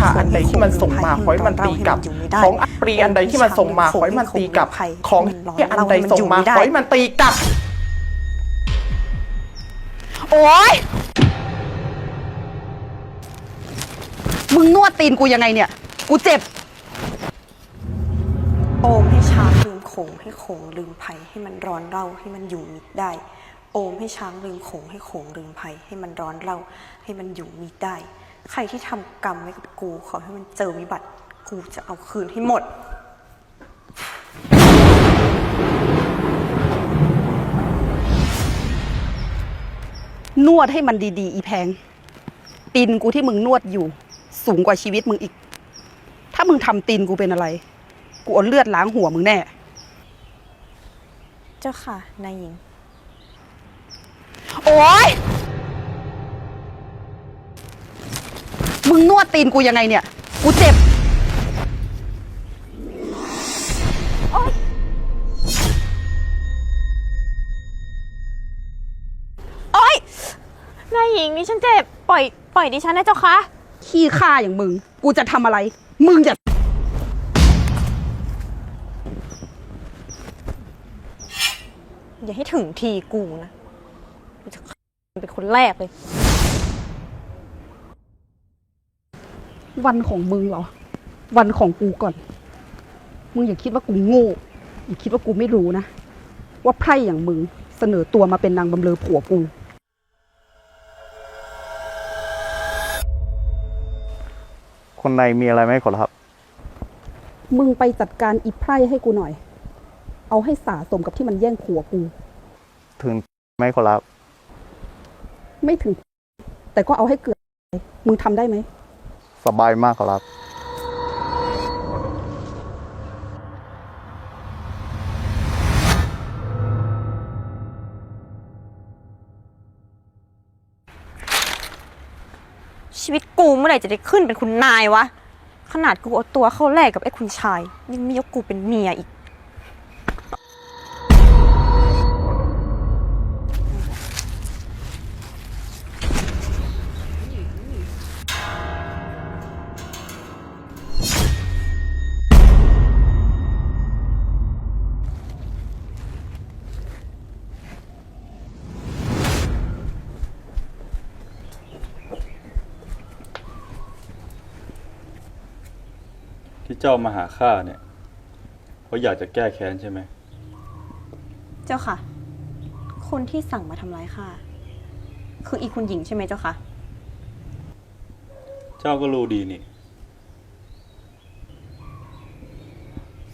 ชาอันใดที่มันส่งมาขอให้มันตีกลับ ของอัปรีอันใดที่มันส่งมาขอให้มันตีกลับ ของที่อันใดส่งมาขอให้มันตีกลับ โอ๊ย มึงนวดตีนกูยังไงเนี่ย กูเจ็บ โอมให้ช้างลืมโขงให้โขงลืมภัยให้มันร้อนเล่าให้มันอยู่มิดได้ โอมให้ช้างลืมโขงให้โขงลืมภัยให้มันร้อนเล่าให้มันอยู่มิดได้ ใครที่ทำกรรมไว้กับกู ขอให้มันเจอวิบัติ กูจะเอาคืนให้หมด นวดให้มันดีๆ อีแพง ตีนกูที่มึงนวดอยู่ สูงกว่าชีวิตมึงอีก ถ้ามึงทำตีนกูเป็นอะไร กูเอาเลือดล้างหัวมึงแน่ เจ้าค่ะ นายหญิง โอ๊ย มึงนวดตีนกูยังไงเนี่ย กูเจ็บ โอ๊ย นายหญิงดิฉันเจ็บ ปล่อย ปล่อยดิฉันนะเจ้าคะ ขี้ข้าอย่างมึง กูจะทำอะไร มึงจะอย่าให้ถึงทีกูนะกูจะเป็นคนแรกเลย วันของมึงเหรอ วันของกูก่อน มึงอย่าคิดว่ากูโง่ อย่าคิดว่ากูไม่รู้นะ ว่าไพร่อย่างมึงเสนอตัวมาเป็นนางบำเรอผัวกู คนในมีอะไรไหมขอรับ มึงไปจัดการอีไพร่ให้กูหน่อย เอาให้สาสมกับที่มันแย่งผัวกู ถึงไหมขอรับ ไม่ถึง แต่ก็เอาให้เกิด มึงทำได้ไหม สบายมากครับ ชีวิตกูเมื่อไหร่จะได้ขึ้นเป็นคุณนายวะ ขนาดกูเอาตัวเข้าแลกกับไอ้คุณชาย ยังไม่ยกกูเป็นเมียอีก ที่เจ้ามาหาข้าเนี่ย เพราะอยากจะแก้แค้นใช่ไหม เจ้าค่ะ คนที่สั่งมาทำร้ายข้าคืออีคุณหญิงใช่ไหมเจ้าค่ะ เจ้าก็รู้ดีนี่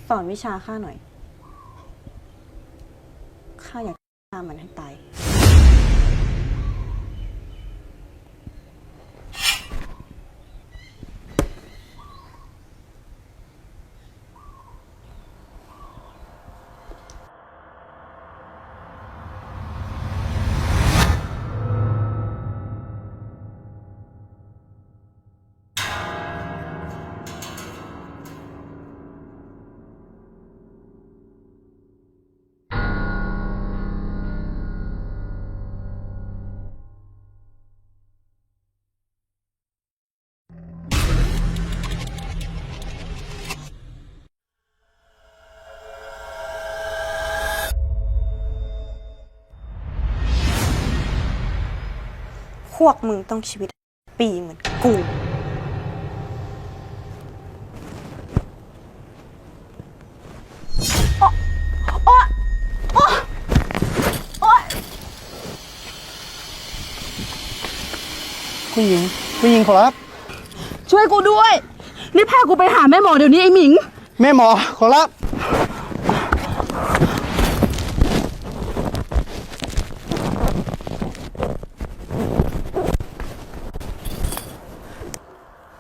สอนวิชาข้าหน่อย ข้าอยากฆ่ามันให้ตาย พวกมึงต้องชีวิตปีเหมือนกูผู้หญิงผู้หญิงขอรับ ช่วยกูด้วย นี่พากูไปหาแม่หมอเดี๋ยวนี้ไอ้หมิง แม่หมอขอรับ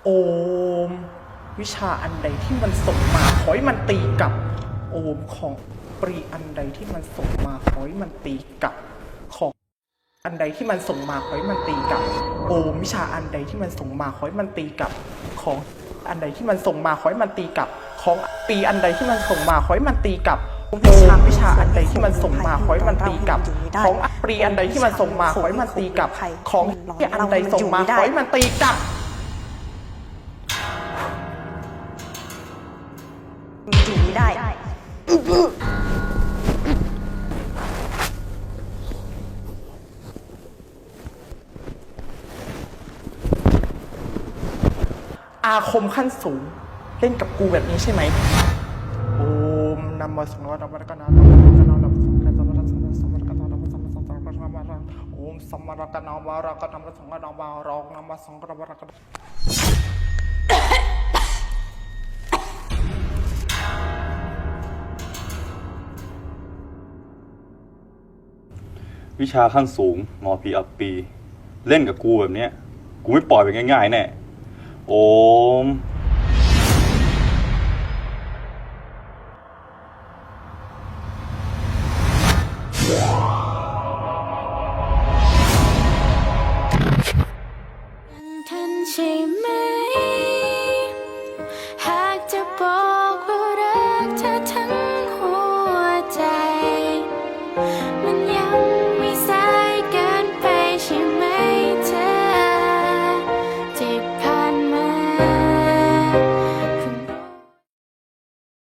โอม วิชาอันใดที่มันส่งมาขอให้มันตีกลับ โอมของปรีอันใดที่มันส่งมาขอให้มันตีกลับ ของอันใดที่มันส่งมาขอให้มันตีกลับ โอมวิชาอันใดที่มันส่งมาขอให้มันตีกลับ ของอันใดที่มันส่งมาขอให้มันตีกลับ ของปีอันใดที่มันส่งมาขอให้มันตีกลับโอมวิชาวิชาอันใดที่มันส่งมาขอให้มันตีกลับ ของปรีอันใดที่มันส่งมาขอให้มันตีกลับ ของที่อันใดส่งมาขอให้มันตีกลับ อาคมขั้นสูง เล่นกับกูแบบนี้ใช่ไหมโอมนำมาสงฆ์ดับวัาดับวัตนาสมมาถกัมมาาสัาสัมกัมมาสัสัมกัมมาาสัาสัมมามาสัมกัมมาาสัาสัมกัม วิชาขั้นสูงมอปีอัปปี เล่นกับกูแบบเนี้ย กูไม่ปล่อยไปง่ายๆแน่ โอม Yeah.